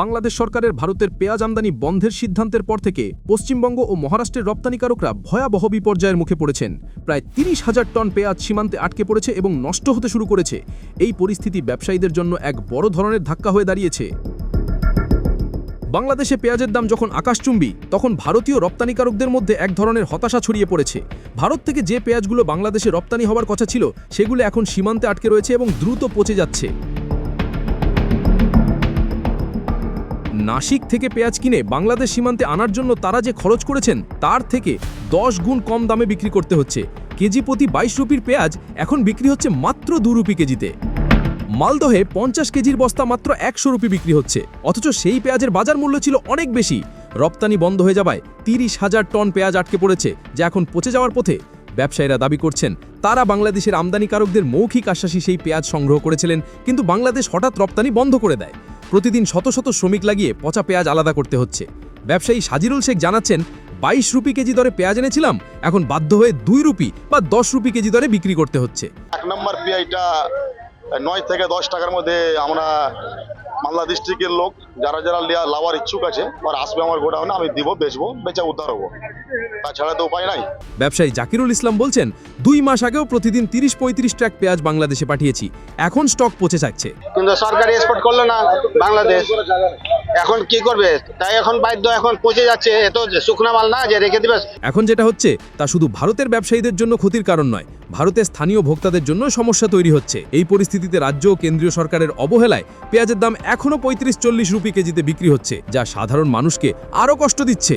বাংলাদেশ সরকারের ভারতের পেঁয়াজ আমদানি বন্ধের সিদ্ধান্তের পর থেকে পশ্চিমবঙ্গ ও মহারাষ্ট্রের রপ্তানিকারকরা ভয়াবহ বিপর্যয়ের মুখে পড়েছেন। প্রায় তিরিশ হাজার টন পেঁয়াজ সীমান্তে আটকে পড়েছে এবং নষ্ট হতে শুরু করেছে। এই পরিস্থিতি ব্যবসায়ীদের জন্য এক বড় ধরনের ধাক্কা হয়ে দাঁড়িয়েছে। বাংলাদেশে পেঁয়াজের দাম যখন আকাশচুম্বী, তখন ভারতীয় রপ্তানিকারকদের মধ্যে এক ধরনের হতাশা ছড়িয়ে পড়েছে। ভারত থেকে যে পেঁয়াজগুলো বাংলাদেশে রপ্তানি হওয়ার কথা ছিল, সেগুলো এখন সীমান্তে আটকে রয়েছে এবং দ্রুত পচে যাচ্ছে। নাসিক থেকে পেঁয়াজ কিনে বাংলাদেশ সীমান্তে আনার জন্য তারা যে খরচ করেছেন, তার থেকে দশ গুণ কম দামে বিক্রি করতে হচ্ছে। কেজি প্রতি বাইশ রুপির পেঁয়াজ এখন বিক্রি হচ্ছে মাত্র দু রুপি কেজিতে। মালদহে পঞ্চাশ কেজির বস্তা মাত্র একশো রুপি বিক্রি হচ্ছে। অথচ সেই পেঁয়াজের বাজার মূল্য ছিল অনেক বেশি। রপ্তানি বন্ধ হয়ে যাওয়ায় তিরিশ হাজার টন পেঁয়াজ আটকে পড়েছে, যা এখন পচে যাওয়ার পথে ব্যবসায়ীরা দাবি করছেন। তারা বাংলাদেশের আমদানিকারকদের মৌখিক আশ্বাসী সেই পেঁয়াজ সংগ্রহ করেছিলেন, কিন্তু বাংলাদেশ হঠাৎ রপ্তানি বন্ধ করে দেয়। প্রতিদিন শত শত শ্রমিক লাগিয়ে পচা পেঁয়াজ আলাদা করতে হচ্ছে। ব্যবসায়ী সাজিরুল শেখ জানাচ্ছেন, বাইশ রুপি কেজি দরে পেঁয়াজ এনেছিলাম, এখন বাধ্য হয়ে দুই রুপি বা দশ রুপি কেজি দরে বিক্রি করতে হচ্ছে। এক নম্বর পেঁয়াজটা নয় থেকে দশ টাকার মধ্যে আমরা মালদা ডিস্ট্রিক্টের লোক যারা যারা লাওয়ার ইচ্ছুক আছে ওরা আসবে আমার গোডাউনে আমি দিব বেচবো বেচা উদ্ধার হব। তাছাড়া তো উপায় নাই। ব্যবসায়ী জাকিরুল ইসলাম বলছেন দুই মাস আগেও প্রতিদিন তিরিশ পঁয়ত্রিশ ট্রাক পেঁয়াজ বাংলাদেশে পাঠিয়েছি। এখন স্টক পচে যাচ্ছে কিন্তু সরকারি এক্সপোর্ট করল না বাংলাদেশ। এখন কি করবে? তাই এখন বাধ্য এখন পচে যাচ্ছে। এত শুকনা মাল না যে রেখে দিবে। এখন যেটা হচ্ছে, তা শুধু ভারতের ব্যবসায়ীদের জন্য ক্ষতির কারণ নয়, ভারতের স্থানীয় ভোক্তাদের জন্য সমস্যা তৈরি হচ্ছে। এই পরিস্থিতিতে রাজ্য ও কেন্দ্রীয় সরকারের অবহেলায় পেঁয়াজের দাম এখনও পঁয়ত্রিশ চল্লিশ রুপি কেজিতে বিক্রি হচ্ছে, যা সাধারণ মানুষকে আরও কষ্ট দিচ্ছে।